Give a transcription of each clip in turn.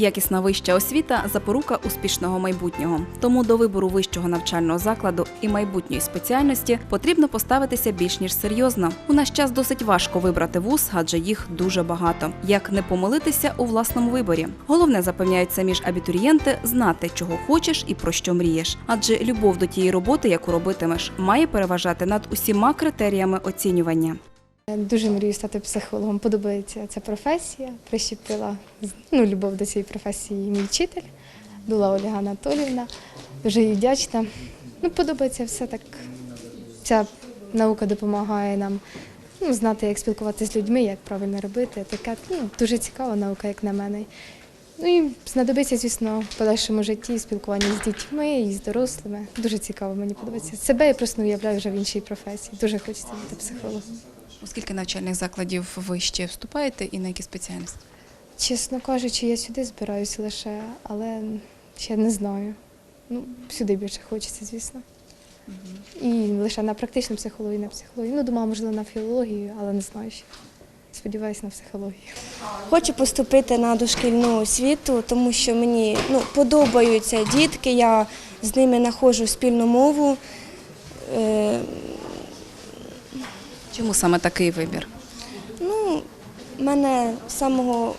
Якісна вища освіта запорука успішного майбутнього. Тому до вибору вищого навчального закладу і майбутньої спеціальності потрібно поставитися більш ніж серйозно. У наш час досить важко вибрати вуз, адже їх дуже багато. Як не помилитися у власному виборі? Головне запевняють самі ж абітурієнти знати, чого хочеш і про що мрієш. Адже любов до тієї роботи, яку робитимеш, має переважати над усіма критеріями оцінювання. Дуже мрію стати психологом. Подобається ця професія. Прищепила ну, любов до цієї професії мій вчитель, була Ольга Анатолівна. Дуже їй вдячна. Ну, подобається все так. Ця наука допомагає нам ну, знати, як спілкуватися з людьми, як правильно робити. Таке ну, дуже цікава наука, як на мене. Ну і знадобиться, звісно, в подальшому житті спілкування з дітьми і з дорослими. Дуже цікаво, мені подобається. Себе я просто уявляю вже в іншій професії. Дуже хочеться бути психологом. У скільки навчальних закладів ви ще вступаєте і на які спеціальності? Чесно кажучи, я сюди збираюся лише, але ще не знаю. Ну, сюди більше хочеться, звісно. І лише на практичну психологію, на психологію. Ну, думала, можливо, на філологію, але не знаю ще. Сподіваюся на психологію. Хочу поступити на дошкільну освіту, тому що мені ну, подобаються дітки, я з ними знаходжу спільну мову. Е, Чому саме такий вибір? ну, мене з самого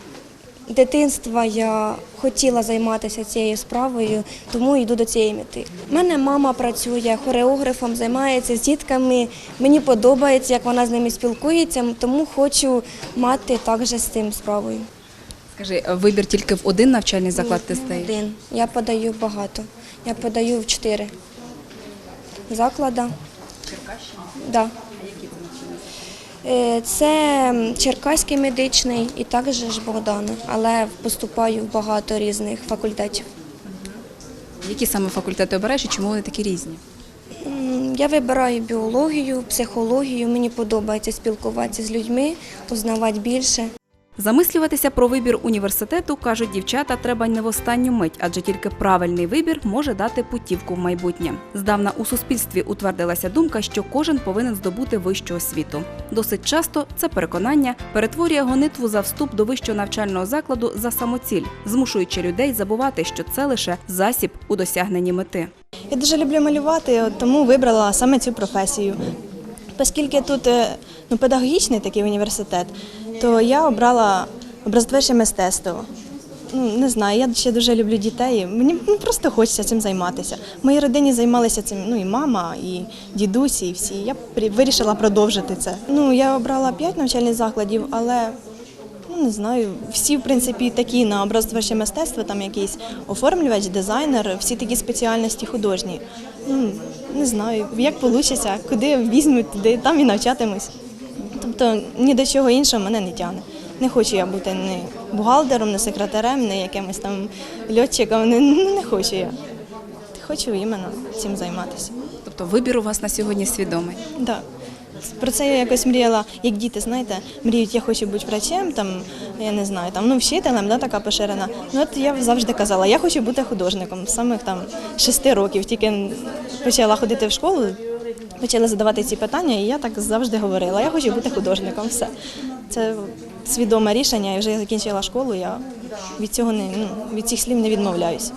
дитинства я хотіла займатися цією справою, тому йду до цієї мети. У мене мама працює хореографом, займається з дітками. Мені подобається, як вона з ними спілкується, тому хочу мати також з цим справою. Скажи, вибір тільки в один навчальний заклад ти стаєш? Один. Я подаю багато. Я подаю в чотири заклади. Черкащина? Да. Е, Це Черкаський медичний і також ж Богдана, але поступаю в багато різних факультетів. Які саме факультети обираєш і чому вони такі різні? Я вибираю біологію, психологію. Мені подобається спілкуватися з людьми, узнавати більше. Замислюватися про вибір університету, кажуть дівчата, треба не в останню мить, адже тільки правильний вибір може дати путівку в майбутнє. Здавна у суспільстві утвердилася думка, що кожен повинен здобути вищу освіту. Досить часто це переконання перетворює гонитву за вступ до вищого навчального закладу за самоціль, змушуючи людей забувати, що це лише засіб у досягненні мети. Я дуже люблю малювати, тому вибрала саме цю професію. Оскільки тут е, ну, педагогічний такий університет, то я обрала образотворче мистецтво. Ну, не знаю, я ще дуже люблю дітей. Мені ну, просто хочеться цим займатися. В моїй родині займалися цим ну, і мама, і дідусі, і всі. Я вирішила продовжити це. Ну, я обрала п'ять навчальних закладів, але Ну, не знаю, всі, в принципі, такі на образотворче мистецтво, там якийсь оформлювач, дизайнер, всі такі спеціальності художні. Ну, не знаю, як вийде, куди візьмуть, туди там і навчатимусь. Тобто ні до чого іншого мене не тягне. Не хочу я бути ні бухгалтером, ні секретарем, ні якимось там льотчиком. Не, ну, не хочу я. Хочу іменно цим займатися. Тобто вибір у вас на сьогодні свідомий. Да. Про це я якось мріяла, як діти, знаєте, мріють, я хочу бути врачем, там, я не знаю, там, ну, вчителем, да, така поширена. Ну, от я завжди казала, я хочу бути художником з самих там шести років. Тільки почала ходити в школу, почала задавати ці питання, і я так завжди говорила, я хочу бути художником. Все. Це свідоме рішення, і вже я закінчила школу, я від цього не, ну, від цих слів не відмовляюся.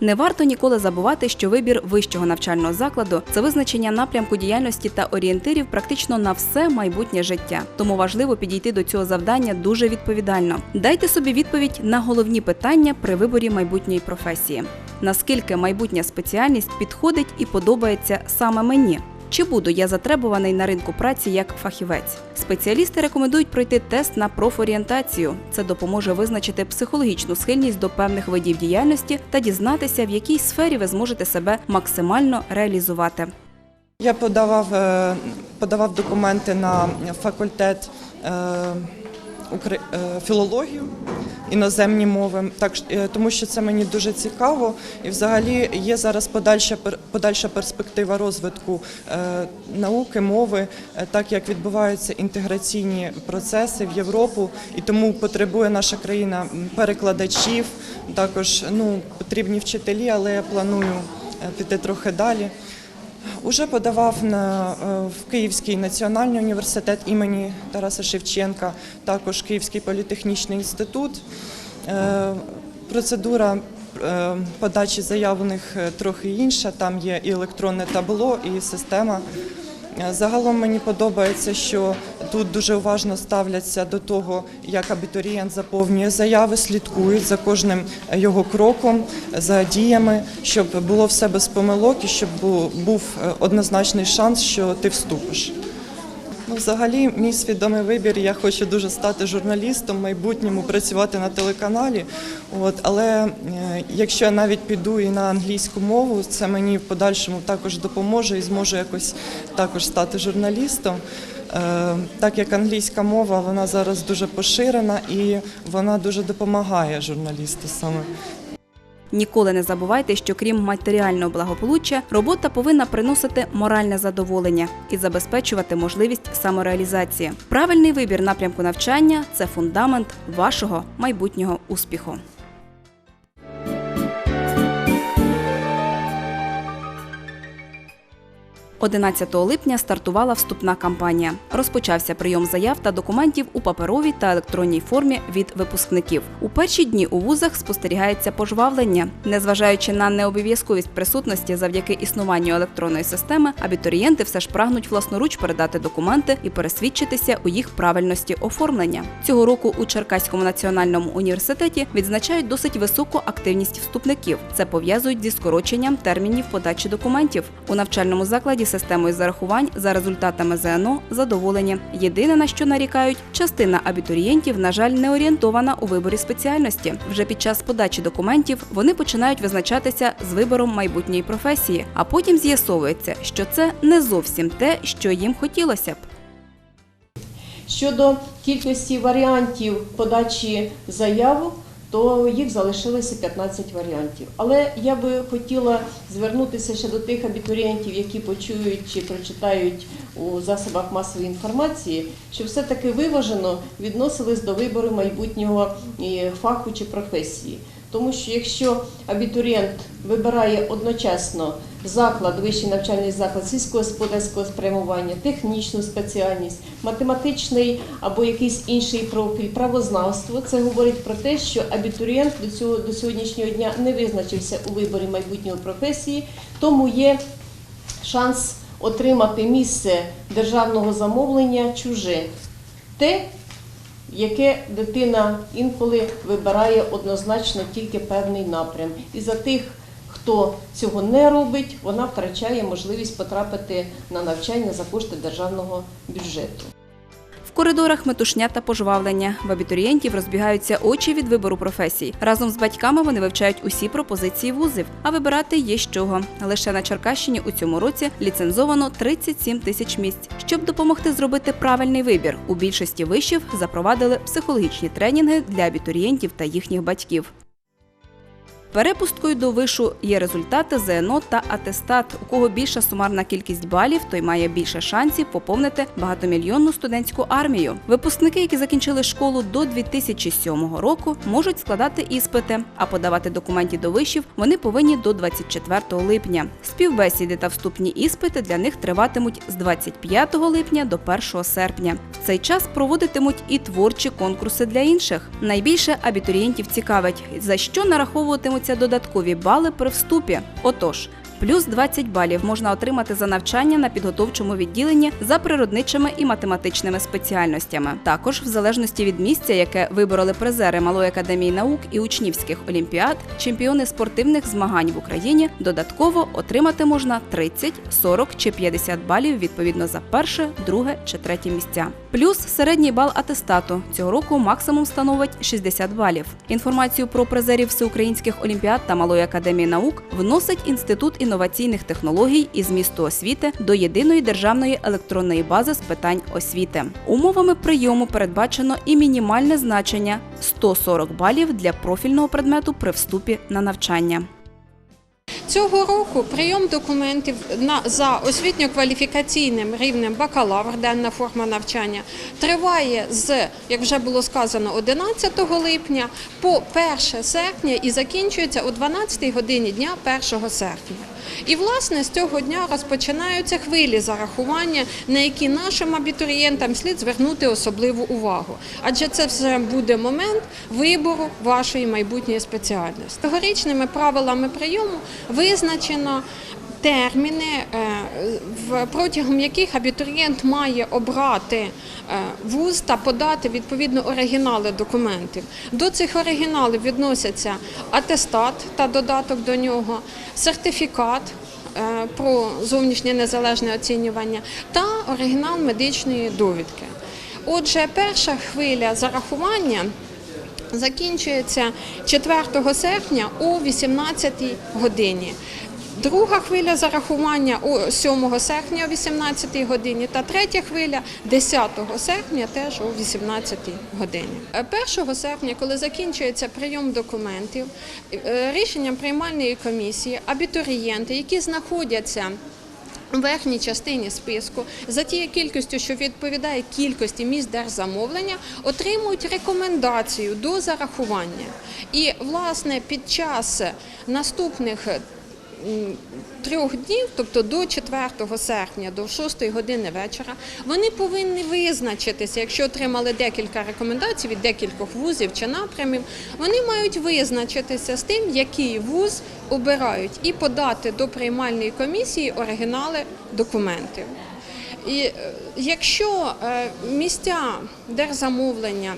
Не варто ніколи забувати, що вибір вищого навчального закладу це визначення напрямку діяльності та орієнтирів практично на все майбутнє життя. Тому важливо підійти до цього завдання дуже відповідально. Дайте собі відповідь на головні питання при виборі майбутньої професії: наскільки майбутня спеціальність підходить і подобається саме мені. Чи буду я затребуваний на ринку праці як фахівець? Спеціалісти рекомендують пройти тест на профорієнтацію. Це допоможе визначити психологічну схильність до певних видів діяльності та дізнатися, в якій сфері ви зможете себе максимально реалізувати. Я подавав, е, подавав документи на факультет е, філологію, іноземні мови, так, е, тому що це мені дуже цікаво. І взагалі є зараз подальша, подальша перспектива розвитку е, науки, мови, е, так як відбуваються інтеграційні процеси в Європу, і тому потребує наша країна перекладачів, також ну, потрібні вчителі, але я планую е, піти трохи далі. Уже подавав на е, в Київський національний університет імені Тараса Шевченка, також Київський політехнічний інститут. Е, Процедура е, подачі заяв трохи інша. Там є і електронне табло, і система. Загалом мені подобається, що тут дуже уважно ставляться до того, як абітурієнт заповнює заяви, слідкують за кожним його кроком, за діями, щоб було все без помилок і щоб був е, однозначний шанс, що ти вступиш. Взагалі, мій свідомий вибір. Я хочу дуже стати журналістом, в майбутньому працювати на телеканалі. От, але е, якщо я навіть піду і на англійську мову, це мені в подальшому також допоможе і зможу якось також стати журналістом. Е, так як англійська мова вона зараз дуже поширена і вона дуже допомагає журналісту саме. Ніколи не забувайте, що крім матеріального благополуччя, робота повинна приносити моральне задоволення і забезпечувати можливість самореалізації. Правильний вибір напрямку навчання це фундамент вашого майбутнього успіху. 11 липня стартувала вступна кампанія. Розпочався прийом заяв та документів у паперовій та електронній формі від випускників. У перші дні у вузах спостерігається пожвавлення. Незважаючи на необов'язковість присутності завдяки існуванню електронної системи, абітурієнти все ж прагнуть власноруч передати документи і пересвідчитися у їх правильності оформлення. Цього року у Черкаському національному університеті відзначають досить високу активність вступників. Це пов'язують зі скороченням термінів подачі документів. У навчальному закладі системою зарахувань за результатами ЗНО задоволені. Єдине на що нарікають, частина абітурієнтів, на жаль, не орієнтована у виборі спеціальності. Вже під час подачі документів вони починають визначатися з вибором майбутньої професії, а потім з'ясовується, що це не зовсім те, що їм хотілося б. Щодо кількості варіантів подачі заявок, то їх залишилося 15 варіантів. Але я би хотіла звернутися ще до тих абітурієнтів, які почують чи прочитають у засобах масової інформації, що все-таки виважено відносились до вибору майбутнього фаху чи професії. Тому що якщо абітурієнт вибирає одночасно заклад, вищий навчальний заклад сільськогосподарського спрямування, технічну спеціальність, математичний або якийсь інший профіль, правознавство, це говорить про те, що абітурієнт до цього до сьогоднішнього дня не визначився у виборі майбутньої професії, тому є шанс отримати місце державного замовлення чуже. Те, яке дитина інколи вибирає однозначно тільки певний напрям. І за тих, хто цього не робить, вона втрачає можливість потрапити на навчання за кошти державного бюджету. В коридорах метушня та пожвавлення. В абітурієнтів розбігаються очі від вибору професій. Разом з батьками вони вивчають усі пропозиції вузів, а вибирати є з чого. Лише на Черкащині у цьому році ліцензовано 37 тисяч місць. Щоб допомогти зробити правильний вибір, у більшості вишів запровадили психологічні тренінги для абітурієнтів та їхніх батьків. Перепусткою до вишу є результати ЗНО та атестат. У кого більша сумарна кількість балів, той має більше шансів поповнити багатомільйонну студентську армію. Випускники, які закінчили школу до 2007 року, можуть складати іспити, а подавати документи до вишів вони повинні до 24 липня. Співбесіди та вступні іспити для них триватимуть з 25 липня до 1 серпня. В цей час проводитимуть і творчі конкурси для інших. Найбільше абітурієнтів цікавить, за що нараховуватимуться додаткові бали при вступі. Отож. Плюс 20 балів можна отримати за навчання на підготовчому відділенні за природничими і математичними спеціальностями. Також, в залежності від місця, яке вибороли призери Малої академії наук і учнівських олімпіад, чемпіони спортивних змагань в Україні, додатково отримати можна 30, 40 чи 50 балів відповідно за перше, друге чи третє місця. Плюс середній бал атестату цього року максимум становить 60 балів. Інформацію про призерів всеукраїнських олімпіад та Малої академії наук вносить інститут інноваційних технологій із місту освіти до єдиної державної електронної бази з питань освіти. Умовами прийому передбачено і мінімальне значення 140 балів для профільного предмету при вступі на навчання. Цього року прийом документів на за освітньо-кваліфікаційним рівнем бакалавр, денна форма навчання, триває з, як вже було сказано, 11 липня по 1 серпня і закінчується о 12 годині дня 1 серпня. І власне з цього дня розпочинаються хвилі зарахування, на які нашим абітурієнтам слід звернути особливу увагу. Адже це все буде момент вибору вашої майбутньої спеціальності. Тогорічними правилами прийому визначено терміни, е, протягом яких абітурієнт має обрати е, вуз та подати відповідно оригінали документів. До цих оригіналів відносяться атестат та додаток до нього, сертифікат. е, Про зовнішнє незалежне оцінювання та оригінал медичної довідки. Отже, перша хвиля зарахування закінчується 4 серпня о 18 годині. Друга хвиля зарахування о 7 серпня о 18 годині та третя хвиля 10 серпня теж о 18 годині. Е, 1 серпня, коли закінчується прийом документів, е, рішенням приймальної комісії абітурієнти, які знаходяться у верхній частині списку за тією кількістю, що відповідає кількості місць держзамовлення, отримують рекомендацію до зарахування. І, власне, під час наступних трьох днів, тобто до 4 серпня, до 6 години вечора, вони повинні визначитися, якщо отримали декілька рекомендацій від декількох вузів чи напрямів, вони мають визначитися з тим, який вуз обирають, і подати до приймальної комісії оригінали документів. І е, якщо е, місця держзамовлення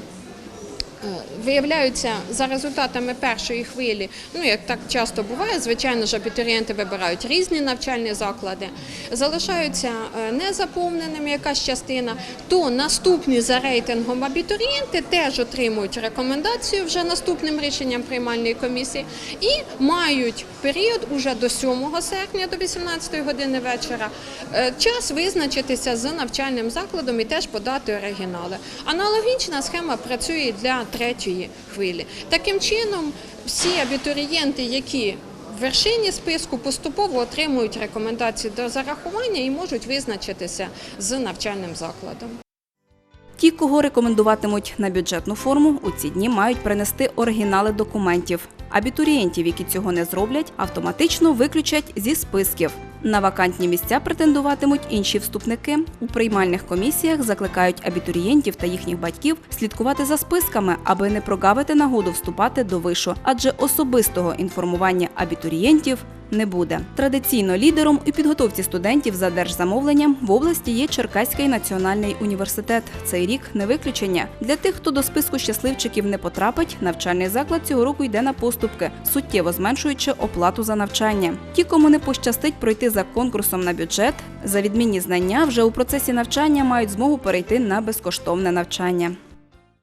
виявляються за результатами першої хвилі, ну як так часто буває, звичайно ж абітурієнти вибирають різні навчальні заклади, залишаються е, незаповненими якась частина, то наступні за рейтингом абітурієнти теж отримують рекомендацію вже наступним рішенням приймальної комісії і мають період уже до 7 серпня до 18 години вечора е, час визначитися з навчальним закладом і теж подати оригінали. Аналогічна схема працює для третьої хвилі. Таким чином, всі абітурієнти, які в вершині списку поступово отримують рекомендації до зарахування і можуть визначитися з навчальним закладом. Ті, кого рекомендуватимуть на бюджетну форму, у ці дні мають принести оригінали документів. Абітурієнтів, які цього не зроблять, автоматично виключать зі списків. На вакантні місця претендуватимуть інші вступники. У приймальних комісіях закликають абітурієнтів та їхніх батьків слідкувати за списками, аби не прогавити нагоду вступати до вишу, адже особистого інформування абітурієнтів не буде. Традиційно лідером у підготовці студентів за держзамовленням в області є Черкаський національний університет. Цей рік не виключення. Для тих, хто до списку щасливчиків не потрапить, навчальний заклад цього року йде на поступки, суттєво зменшуючи оплату за навчання. Ті, кому не пощастить пройти за конкурсом на бюджет, за відмінні знання вже у процесі навчання мають змогу перейти на безкоштовне навчання.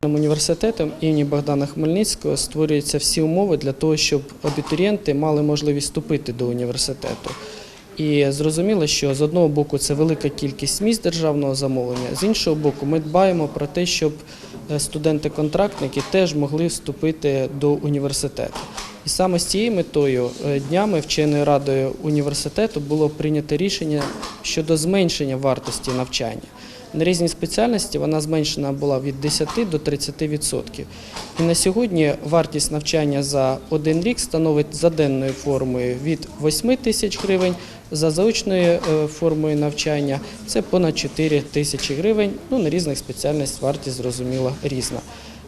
Університетом імені Богдана Хмельницького створюються всі умови для того, щоб абітурієнти мали можливість вступити до університету. І зрозуміло, що з одного боку це велика кількість місць державного замовлення, з іншого боку, ми дбаємо про те, щоб е, студенти-контрактники теж могли вступити до університету. І саме з цією метою е, днями вченою радою університету було прийнято рішення щодо зменшення вартості навчання. На різні спеціальності вона зменшена була від 10 до 30%. І на сьогодні вартість навчання за один рік становить за денною формою від 8 тисяч гривень, за заочною е, формою навчання це понад 4 тисячі гривень. Ну, на різних спеціальностях вартість зрозуміло різна.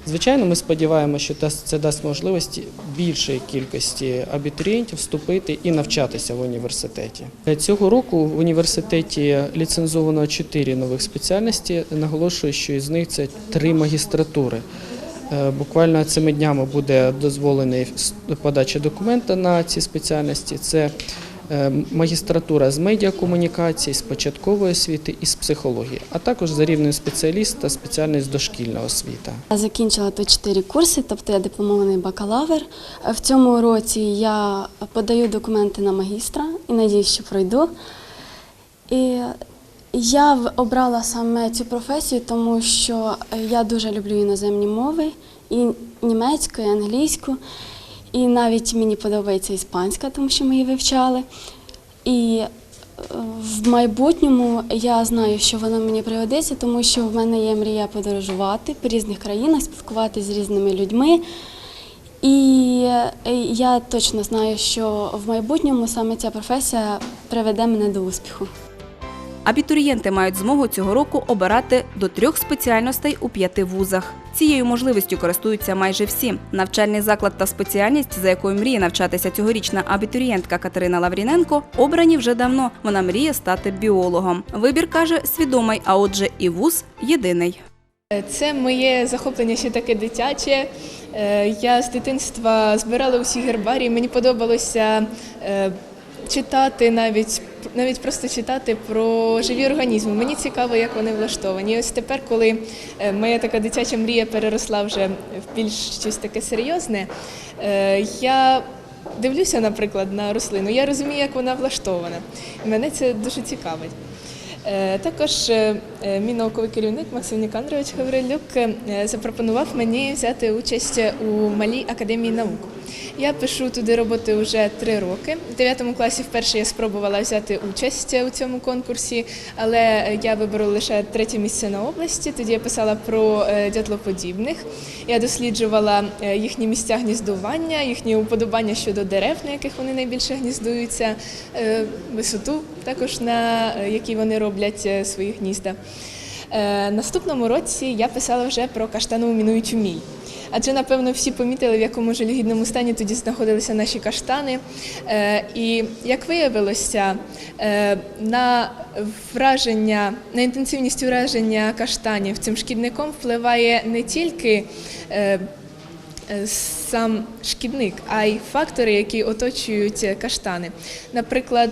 Звичайно, ми сподіваємося, що це дасть можливості більшої кількості абітурієнтів вступити і навчатися в університеті. Е, Цього року в університеті ліцензовано чотири нових спеціальності. Наголошую, що із них це три магістратури. Е, Буквально цими днями буде дозволений подача документа на ці спеціальності. Це магістратура з медіакомунікації, з початкової освіти і з психології, а також за рівнем спеціаліста спеціальність дошкільна освіта. Я закінчила тут чотири курси, тобто я дипломований бакалавр. В цьому році я подаю документи на магістра і надіюсь, що пройду. І я обрала саме цю професію, тому що я дуже люблю іноземні мови, і німецьку, і англійську. І навіть мені подобається іспанська, тому що ми її вивчали. І е, в майбутньому я знаю, що воно мені пригодиться, тому що в мене є мрія подорожувати по різних країнах, спілкуватися з різними людьми. І е, я точно знаю, що в майбутньому саме ця професія приведе мене до успіху. Абітурієнти мають змогу цього року обирати до трьох спеціальностей у п'яти вузах. Цією можливістю користуються майже всі. Навчальний заклад та спеціальність, за якою мріє навчатися цьогорічна абітурієнтка Катерина Лавріненко, обрані вже давно. Вона мріє стати біологом. Вибір каже свідомий, а отже, і вуз єдиний. Це моє захоплення ще таке дитяче. Е, Я з дитинства збирала усі гербарії. Мені подобалося е, читати навіть навіть просто читати про живі організми. Мені цікаво, як вони влаштовані. І ось тепер, коли е, моя така дитяча мрія переросла вже в більш щось таке серйозне, е, я дивлюся, наприклад, на рослину. Я розумію, як вона влаштована. І мене це дуже цікавить. Е, Також е, е, мій науковий керівник Максим Нікандрович Гаврилюк запропонував мені взяти участь у малій академії наук. Я пишу туди роботи вже три роки. В 9 класі вперше я спробувала взяти участь у цьому конкурсі, але я виберу лише третє місце на області. Тоді я писала про дятлоподібних. Я досліджувала їхні місця гніздування, їхні уподобання щодо дерев, на яких вони найбільше гніздуються, висоту також на е, якій вони роблять е, свої гнізда. Е, Наступному році я писала вже про каштанову мінуючу міль. Адже, напевно, всі помітили, в якому жалюгідному стані тоді знаходилися наші каштани. І як виявилося, на враження, на інтенсивність ураження каштанів цим шкідником впливає не тільки сам шкідник, а й фактори, які оточують каштани. Наприклад,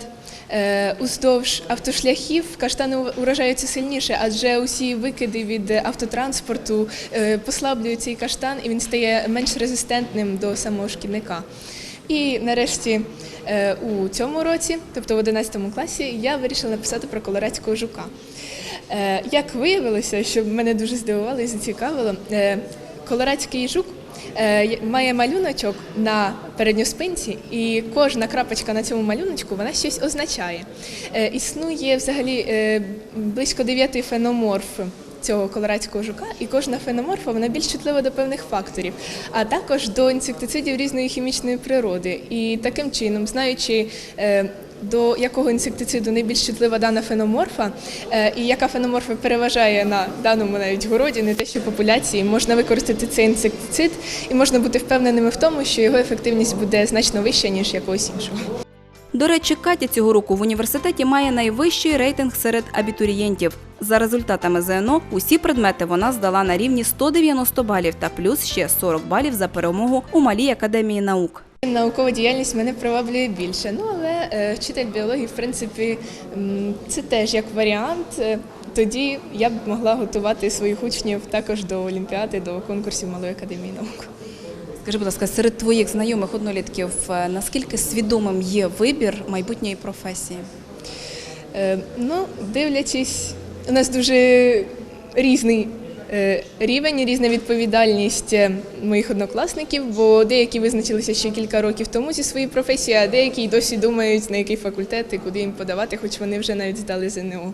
уздовж автошляхів каштани уражаються сильніше, адже усі викиди від автотранспорту е, послаблюють цей каштан, і він стає менш резистентним до самого шкідника. І нарешті е, у цьому році, тобто в 11 класі, я вирішила написати про колорадського жука. Е, Як виявилося, що мене дуже здивувало і зацікавило, е, колорадський жук е, має малюночок на передньоспинці, і кожна крапочка на цьому малюночку вона щось означає. Е, Існує взагалі е, близько дев'яти феноморф цього колорадського жука, і кожна феноморфа вона більш чутлива до певних факторів, а також до інсектицидів різної хімічної природи. І таким чином, знаючи е, до якого інсектициду найбільш чутлива дана феноморфа, е, і яка феноморфа переважає на даному навіть городі, не те, що популяції, можна використати цей інсектицид, і можна бути впевненими в тому, що його ефективність буде значно вища ніж якогось іншого. До речі, Катя цього року в університеті має найвищий рейтинг серед абітурієнтів. За результатами ЗНО усі предмети вона здала на рівні 190 балів та плюс ще 40 балів за перемогу у малій академії наук. Наукова діяльність мене приваблює більше. Ну але е, вчитель біології, в принципі, це теж як варіант. Е, Тоді я б могла готувати своїх учнів також до олімпіади, до конкурсів малої академії наук. Скажи, будь ласка, серед твоїх знайомих однолітків е, наскільки свідомим є вибір майбутньої професії? Е, Ну, дивлячись, у нас дуже різний рівень, різна відповідальність е, моїх однокласників, бо деякі визначилися ще кілька років тому зі своєю професією, а деякі й досі думають, на який факультет і куди їм подавати, хоч вони вже навіть здали ЗНО.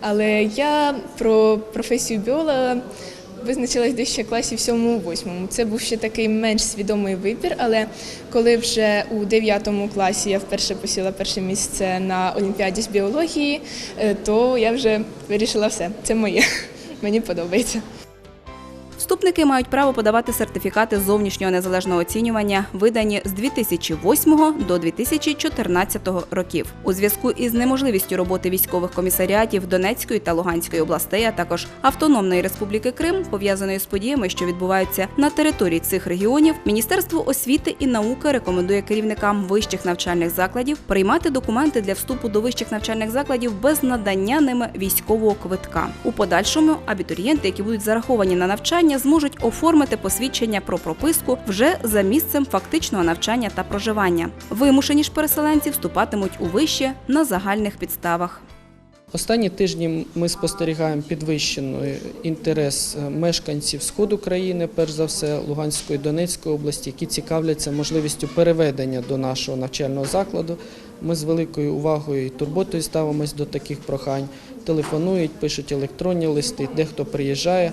Але я про професію біолога визначилась десь ще класі в 7-8. Це був ще такий менш свідомий вибір, але коли вже у 9 класі я вперше посіла перше місце на Олімпіаді з біології, е, то я вже вирішила все, це моє. Мені подобається. Вступники мають право подавати сертифікати зовнішнього незалежного оцінювання, видані з 2008 до 2014 років. У зв'язку із неможливістю роботи військових комісаріатів Донецької та Луганської областей, а також Автономної Республіки Крим, пов'язаної з подіями, що відбуваються на території цих регіонів, Міністерство освіти і науки рекомендує керівникам вищих навчальних закладів приймати документи для вступу до вищих навчальних закладів без надання ними військового квитка. У подальшому абітурієнти, які будуть зараховані на навчання, зможуть оформити посвідчення про прописку вже за місцем фактичного навчання та проживання. Вимушені ж переселенці вступатимуть у вище на загальних підставах. Останні тижні ми спостерігаємо підвищений інтерес е, мешканців сходу країни, перш за все Луганської Донецької області, які цікавляться можливістю переведення до нашого навчального закладу. Ми з великою увагою і турботою ставимось до таких прохань. Телефонують, пишуть електронні листи, дехто приїжджає.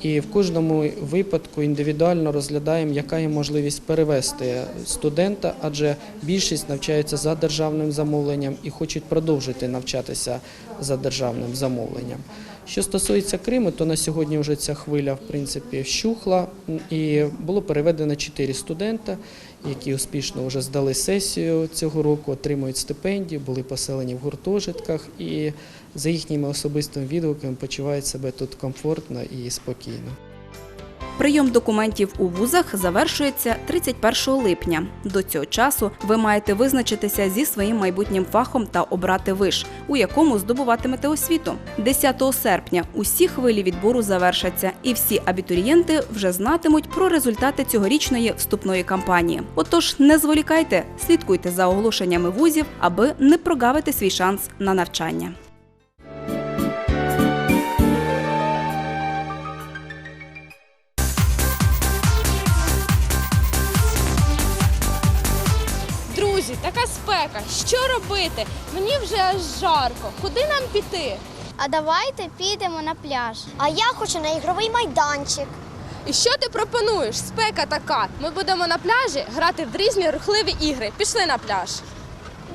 І в кожному випадку індивідуально розглядаємо, яка є можливість перевести студента, адже більшість навчаються за державним замовленням і хочуть продовжити навчатися за державним замовленням. Що стосується Криму, то на сьогодні вже ця хвиля в принципі вщухла і було переведено 4 студента, які успішно вже здали сесію цього року, отримують стипендії, були поселені в гуртожитках і за їхніми особистими відгуками почувають себе тут комфортно і спокійно. Прийом документів у вузах завершується 31 липня. До цього часу ви маєте визначитися зі своїм майбутнім фахом та обрати виш, у якому здобуватимете освіту. 10 серпня усі хвилі відбору завершаться, і всі абітурієнти вже знатимуть про результати цьогорічної вступної кампанії. Отож, не зволікайте, слідкуйте за оголошеннями вузів, аби не прогавити свій шанс на навчання. Друзі, така спека. Що робити? Мені вже аж жарко. Куди нам піти? А давайте підемо на пляж. А я хочу на ігровий майданчик. І що ти пропонуєш? Спека така. Ми будемо на пляжі грати в різні рухливі ігри. Пішли на пляж.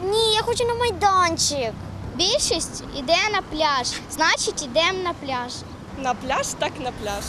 Ні, я хочу на майданчик. Більшість іде на пляж, значить, йдемо на пляж. На пляж, так на пляж.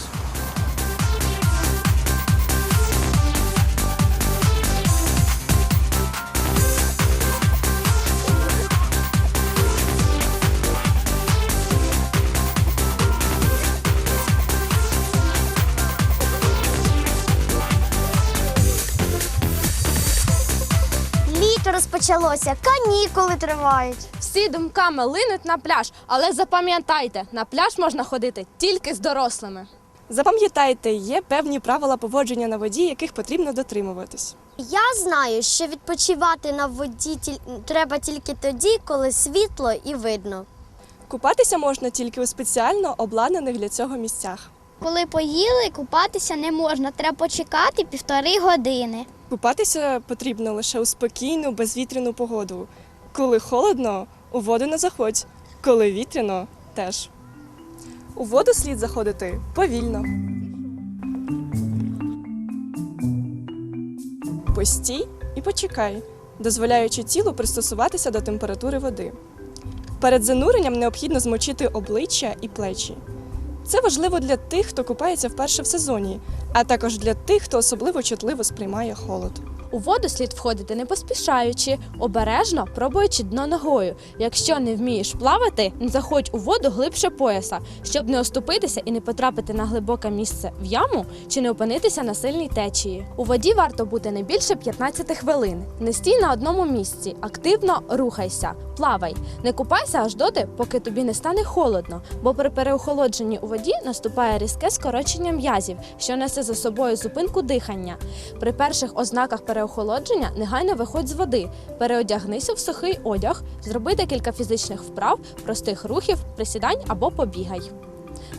Літо розпочалося, канікули тривають. Всі думками линуть на пляж, але запам'ятайте, на пляж можна ходити тільки з дорослими. Запам'ятайте, є певні правила поводження на воді, яких потрібно дотримуватись. Я знаю, що відпочивати на воді тіль- треба тільки тоді, коли світло і видно. Купатися можна тільки у спеціально обладнаних для цього місцях. Коли поїли, купатися не можна, треба почекати півтори години. Купатися потрібно лише у спокійну, безвітряну погоду. Коли холодно, у воду не заходь. Коли вітряно, теж. У воду слід заходити повільно. Постій і почекай, дозволяючи тілу пристосуватися до температури води. Перед зануренням необхідно змочити обличчя і плечі. Це важливо для тих, хто купається вперше в сезоні, а також для тих, хто особливо чутливо сприймає холод. У воду слід входити не поспішаючи, обережно пробуючи дно ногою. Якщо не вмієш плавати, заходь у воду глибше пояса, щоб не оступитися і не потрапити на глибоке місце в яму чи не опинитися на сильній течії. У воді варто бути не більше 15 хвилин. Не стій на одному місці, активно рухайся, плавай. Не купайся аж доти, поки тобі не стане холодно, бо при переохолодженні у воді наступає різке скорочення м'язів, що несе за собою зупинку дихання. При перших ознаках переохолодження негайно виходь з води, переодягнися в сухий одяг, зроби декілька фізичних вправ, простих рухів, присідань або побігай.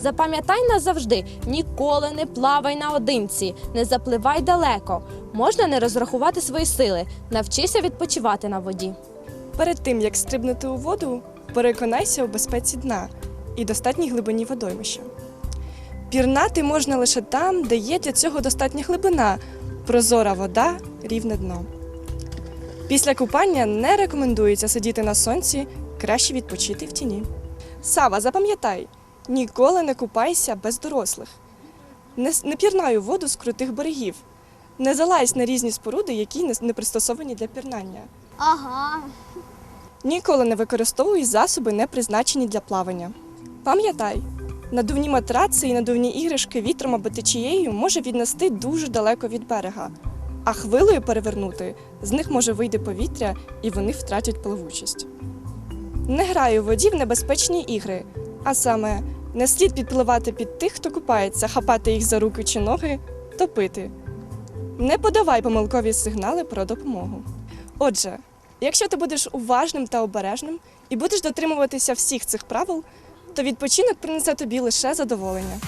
Запам'ятай назавжди, ніколи не плавай наодинці, не запливай далеко. Можна не розрахувати свої сили, навчися відпочивати на воді. Перед тим як стрибнути у воду, переконайся у безпеці дна і достатній глибині водоймища. Пірнати можна лише там, де є для цього достатня глибина, прозора вода, рівне дно. Після купання не рекомендується сидіти на сонці, краще відпочити в тіні. Сава, запам'ятай, ніколи не купайся без дорослих. Не, не пірнай у воду з крутих берегів. Не залазь на різні споруди, які не, не пристосовані для пірнання. Ага. Ніколи не використовуй засоби, не призначені для плавання. Пам'ятай, надувні матраци і надувні іграшки вітром або течією може віднести дуже далеко від берега, а хвилею перевернути з них може вийти повітря і вони втратять пливучість. Не грай у воді в небезпечні ігри, а саме не слід підпливати під тих, хто купається, хапати їх за руки чи ноги, топити. Не подавай помилкові сигнали про допомогу. Отже, Якщо ти будеш уважним та обережним і будеш дотримуватися всіх цих правил, то відпочинок принесе тобі лише задоволення.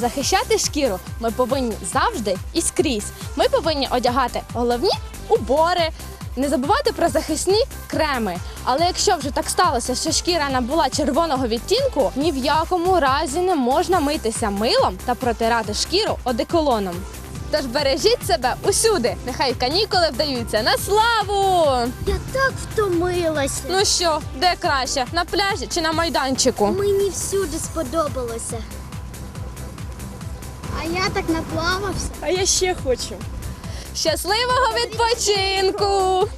Захищати шкіру ми повинні завжди і скрізь. Ми повинні одягати головні убори, не забувати про захисні креми. Але якщо вже так сталося, що шкіра набула червоного відтінку, ні в якому разі не можна митися милом та протирати шкіру одеколоном. Тож бережіть себе усюди. Нехай канікули вдаються на славу! Я так втомилася. Ну що, де краще? На пляжі чи на майданчику? Мені всюди сподобалося. А я так наплавався. А я ще хочу. Щасливого відпочинку!